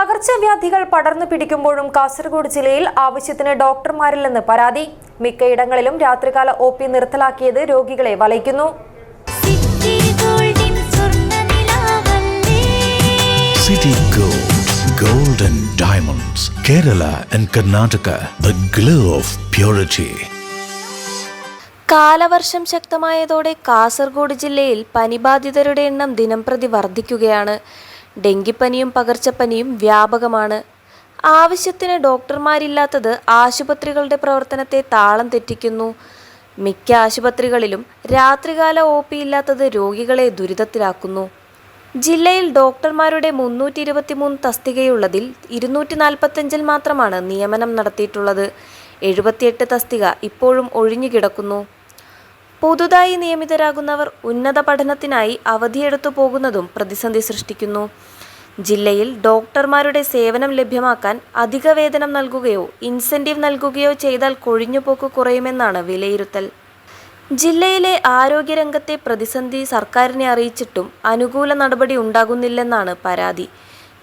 പകർച്ചവ്യാധികൾ പടർന്നു പിടിക്കുമ്പോഴും കാസർഗോഡ് ജില്ലയിൽ ആവശ്യത്തിന് ഡോക്ടർമാരില്ലെന്ന് പരാതി. മിക്കയിടങ്ങളിലും രാത്രികാല ഒ പി നിർത്തലാക്കിയത് രോഗികളെ വലയ്ക്കുന്നു. സിറ്റി ഗോൾഡിൻ സ്വർണനിലാവല്ലേ City Gold, Gold and Diamonds, Kerala and Karnataka, the glow of purity. കാലവർഷം ശക്തമായതോടെ കാസർഗോഡ് ജില്ലയിൽ പനിബാധിതരുടെ എണ്ണം ദിനംപ്രതി വർദ്ധിക്കുകയാണ്. ഡെങ്കിപ്പനിയും പകർച്ചപ്പനിയും വ്യാപകമാണ്. ആവശ്യത്തിന് ഡോക്ടർമാരില്ലാത്തത് ആശുപത്രികളുടെ പ്രവർത്തനത്തെ താളം തെറ്റിക്കുന്നു. മിക്ക ആശുപത്രികളിലും രാത്രികാല ഒ പി ഇല്ലാത്തത് രോഗികളെ ദുരിതത്തിലാക്കുന്നു. ജില്ലയിൽ ഡോക്ടർമാരുടെ മുന്നൂറ്റി ഇരുപത്തിമൂന്ന് തസ്തികയുള്ളതിൽ ഇരുന്നൂറ്റി നാൽപ്പത്തഞ്ചിൽ മാത്രമാണ് നിയമനം നടത്തിയിട്ടുള്ളത്. എഴുപത്തിയെട്ട് തസ്തിക ഇപ്പോഴും ഒഴിഞ്ഞുകിടക്കുന്നു. പുതുതായി നിയമിതരാകുന്നവർ ഉന്നത പഠനത്തിനായി അവധിയെടുത്തു പോകുന്നതും പ്രതിസന്ധി സൃഷ്ടിക്കുന്നു. ജില്ലയിൽ ഡോക്ടർമാരുടെ സേവനം ലഭ്യമാക്കാൻ അധിക വേതനം നൽകുകയോ ഇൻസെന്റീവ് നൽകുകയോ ചെയ്താൽ കൊഴിഞ്ഞുപോക്ക് കുറയുമെന്നാണ് വിലയിരുത്തൽ. ജില്ലയിലെ ആരോഗ്യരംഗത്തെ പ്രതിസന്ധി സർക്കാരിനെ അറിയിച്ചിട്ടും അനുകൂല നടപടി ഉണ്ടാകുന്നില്ലെന്നാണ് പരാതി.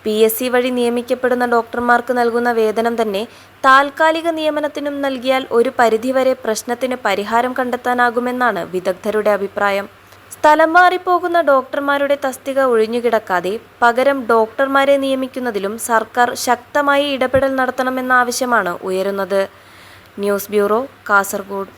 പി എസ് സി വഴി നിയമിക്കപ്പെടുന്ന ഡോക്ടർമാർക്ക് നൽകുന്ന വേതനം തന്നെ താൽക്കാലിക നിയമനത്തിനും നൽകിയാൽ ഒരു പരിധിവരെ പ്രശ്നത്തിന് പരിഹാരം കണ്ടെത്താനാകുമെന്നാണ് വിദഗ്ധരുടെ അഭിപ്രായം. സ്ഥലം മാറിപ്പോകുന്ന ഡോക്ടർമാരുടെ തസ്തിക ഒഴിഞ്ഞുകിടക്കാതെ പകരം ഡോക്ടർമാരെ നിയമിക്കുന്നതിലും സർക്കാർ ശക്തമായി ഇടപെടൽ നടത്തണമെന്ന ആവശ്യമാണ് ഉയരുന്നത്. News bureau Kasaragod.